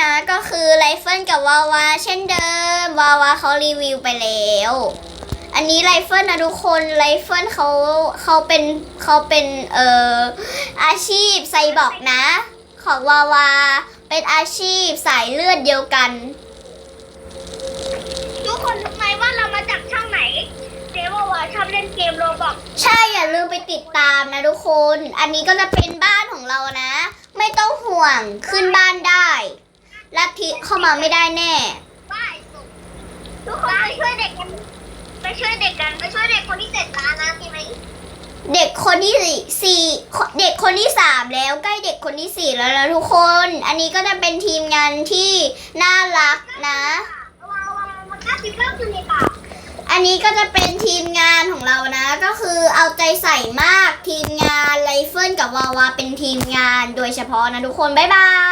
นะก็คือไรเฟิลกับวาวาเช่นเดิม วาวาเขารีวิวไปแล้ว อันนี้ไรเฟิลนะทุกคนไรเฟิลเขาเขาเป็นเขาเป็นเอ่ออาชีพไซบอร์กนะ ของวาวาเป็นอาชีพสายเลือดเดียวกัน ทุกคนรู้ไหมว่าเรามาจากช่องไหนเจว่าว่าชอบเล่นเกมโรบอกใช่อย่าลืมไปติดตามนะทุกคน อันนี้ก็จะเป็นบ้านของเรานะ ไม่ต้องห่วงขึ้นบ้านได้ลัทธิ เข้ามาไม่ได้แน่ บ้ายสุดทุกคนไปช่วยเด็กกันไปช่วยเด็กกันไปช่วยเด็กคนที่เสร็จร้านนะใช่ไหมเด็กคนที่สี่เด็กคนที่สามแล้วใกล้เด็กคนที่สี่แล้วนะทุกคน อันนี้ก็จะเป็นทีมงานที่น่ารักนะว้าวว้าวมันน่าสิบเริ่มอยู่ในป่าอันนี้ก็จะเป็นทีมงานของเรานะ ก็คือเอาใจใส่มากทีมงานไรเฟิลกับวาวาเป็นทีมงานโดยเฉพาะนะทุกคน บ๊ายบาย